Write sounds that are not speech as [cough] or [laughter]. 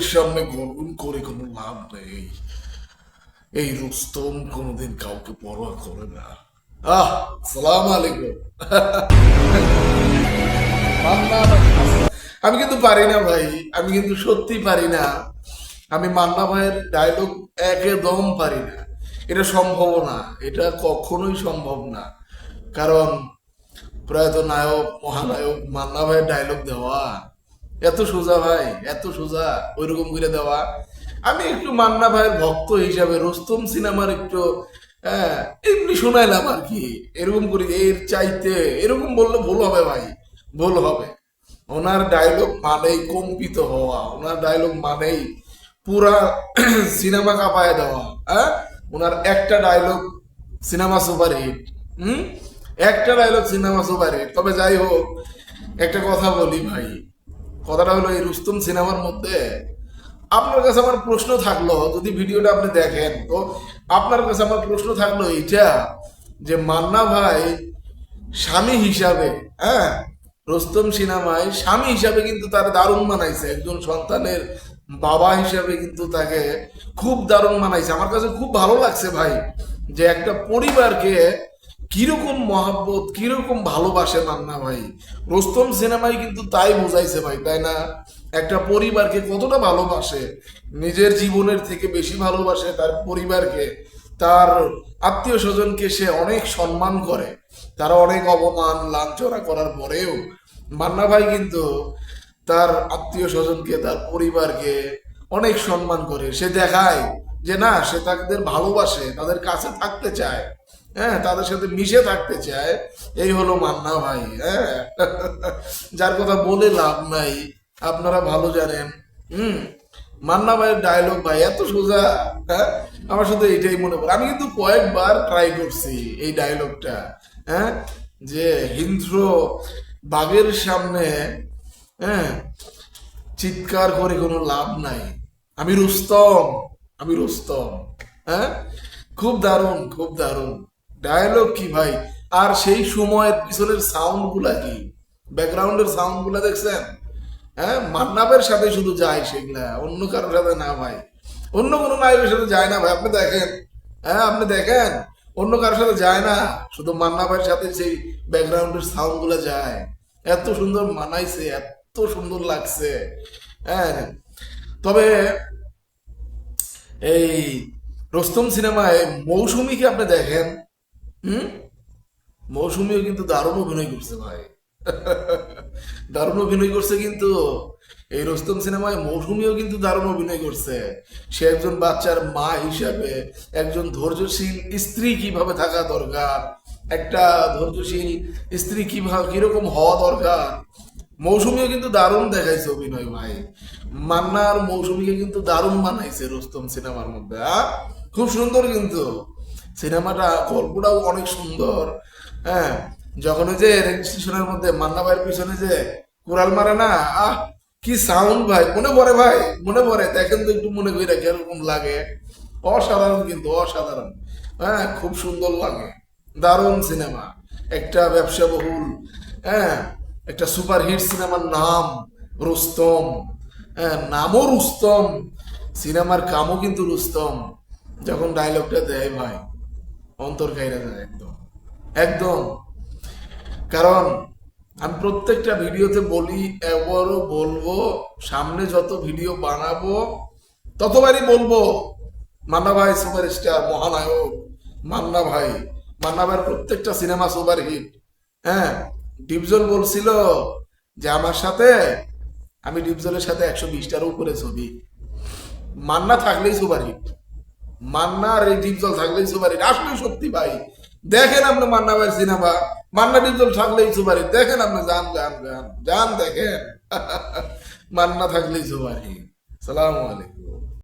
সামনে গর্বন করে কোনো লাভ নেই। এই রুস্তম কোনোদিন কাউকে পরোয়া করে না। আহ, সালাম আলাইকুম। [laughs] আমি কিন্তু পারি না ভাই, আমি কিন্তু সত্যি পারি না। আমি মান্না ভাইয়ের ডায়লগ একদম পারি না। এটা সম্ভব না, এটা কখনোই সম্ভব না। কারণ প্রয়াত নায়ক, মহানায়ক, মান্না ভাইয়ের ডায়লগ দেওয়া। এত সোজা ভাই, এত সোজা, ওইরকম করে দেওয়া। আমি একটু মান্না ভাইয়ের ভক্ত হিসাবে রোস্তম সিনেমার একটু হ্যাঁ এমনি শোনাইলাম আর কি। এরকম করি এর চাইতে এরকম বললে ভুল হবে ভাই, ভুল হবে। ওনার ডায়লগ মানেই কম্পিত হওয়া, ওনার ডায়লগ মানেই পুরা [clears throat] সিনেমা কাঁপায় দেওয়া হ্যাঁ? ওনার একটা ডায়লগ সিনেমা সুপার হিট হুম? একটা ডায়লগ সিনেমা সুপার হিট তবে যাই হোক, একটা কথা বলি ভাই। কথাটা হলো, এই রুস্তম সিনেমার মধ্যে আপনার কাছে আমার প্রশ্ন থাকল, যদি ভিডিওটা আপনি দেখেন, তো আপনার কাছে আমার প্রশ্ন থাকল এইটা যে, মান্না ভাই স্বামী হিসাবে হ্যাঁ রোস্তম সিনেমায় স্বামী হিসাবে কিন্তু তার দারুণ মানাইছে। একজন সন্তানের বাবা হিসাবে কিন্তু তাকে খুব দারুণ মানাইছে। আমার কাছে খুব ভালো লাগছে ভাই যে একটা পরিবারকে কীরকম মহাব্বত, কীরকম ভালোবাসে মান্না ভাই? রোস্তম সিনেমায় কিন্তু তাই বোঝাইছে ভাই, তাই না? একটা পরিবারকে কতটা ভালোবাসে, নিজের জীবনের থেকে বেশি ভালোবাসে তার পরিবারকে, তার আত্মীয় স্বজনকে সে অনেক সম্মান করে, তারা অনেক অপমান, লাঞ্ছনা করার পরেও মান্না ভাই কিন্তু তার আত্মীয় স্বজনকে, তার পরিবারকে অনেক সম্মান করে। সে দেখায় যে না, সে তাদের ভালোবাসে, তাদের কাছে থাকতে চায়। হ্যাঁ তাদের সাথে মিশে থাকতে চায়। এই হলো মান্না ভাই হ্যাঁ। যার কথা বলে লাভ নাই, আপনারা ভালো জানেন। হুম, মান্না ভাইয়ের ডায়লগ ভাই এত সোজা হ্যাঁ। আমার সাথে এটাই মনে পড়ে। আমি কিন্তু কয়েকবার ট্রাই করছি এই ডায়লগটা হ্যাঁ। যে হিন্দ্র বাঘের সামনে হ্যাঁ চিৎকার করে কোনো লাভ নাই। আমি রুস্তম আমি রুস্তম হ্যাঁ। খুব দারুণ খুব দারুণ। ডায়লগ কি ভাই? আর সেই সময়ের পিছনের সাউন্ডগুলা কি? ব্যাকগ্রাউন্ডের সাউন্ডগুলা দেখছেন? হ্যাঁ মান্নাবের সাথে শুধু যায় সেগুলা, অন্য কারোর সাথে না ভাই। অন্য কোনো নায়কের সাথে যায় না ভাই, আপনি দেখেন। হ্যাঁ আপনি দেখেন? অন্য কারোর সাথে যায় না, শুধু মান্নাবের সাথে সেই ব্যাকগ্রাউন্ডের সাউন্ডগুলা যায়। এত সুন্দর মানাইছে, এত সুন্দর লাগছে। হ্যাঁ। তবে এই রোস্তম সিনেমায় মৌসুমীকে আপনি দেখেন? হুম? মৌসুমীও কিন্তু দারুণ অভিনয় করছে ভাই। দারুণ অভিনয় করছে কিন্তু। এই রোস্তম সিনেমায় মৌসুমীও কিন্তু দারুণ অভিনয় করছে। সে একজন বাচ্চার মা হিসাবে, একজন ধৈর্যশীল স্ত্রী কীভাবে থাকা দরকার, একটা ধৈর্যশীল স্ত্রী কীভাবে কীরকম হওয়া দরকার, মৌসুমীও কিন্তু দারুণ দেখাইছে অভিনয় ভাই। মান্নার মৌসুমীকে কিন্তু দারুণ মানাইছে রোস্তম সিনেমার মধ্যে? খুব সুন্দর কিন্তু। সিনেমাটা, গল্পটাও অনেক সুন্দর। হ্যাঁ যখন ওই যে রেজিস্ট্রেশনের মধ্যে, মান্না ভাইয়ের পিছনে যে কোরাল মারে না, আহ, কি সাউন্ড ভাই, মনে পড়ে ভাই, মনে পড়ে। দেখেন তো একটু মনে করে কীরকম লাগে। অসাধারণ কিন্তু, অসাধারণ। হ্যাঁ খুব সুন্দর লাগে। দারুণ সিনেমা। একটা ব্যবসা বহুল। হ্যাঁ একটা সুপার হিট সিনেমার নাম রুস্তম। হ্যাঁ নামও রুস্তম। সিনেমার কামও কিন্তু রুস্তম। যখন ডায়লগটা দেয় ভাই অন্তর খাইরা যায় একদম। একদম। কারণ আমি প্রত্যেকটা ভিডিওতে বলি, এবারও বলব, সামনে যত ভিডিও বানাবো, ততবারই বলব, মান্না ভাই সুপারস্টার, মহানায়ক, মান্না ভাই। মান্না ভাইয়ের প্রত্যেকটা সিনেমা সুপার হিট। হ্যাঁ ডিপজল বলছিল যে, আমার সাথে, আমি ডিপজলের সাথে একশো বিশটার উপরে ছবি। মান্না থাকলেই সুপার হিট। মান্না আর এই ডিপজল থাকলেই সুপার। আসলে সত্যি ভাই, দেখেন আপনি মান্না ভাই সিনেমা। মান্না ডিপজল থাকলেই সুপার। দেখেন আপনি, যান যান যান যান, দেখেন। [laughs] মান্না থাকলেই সুপার। সালাম আলাইকুম।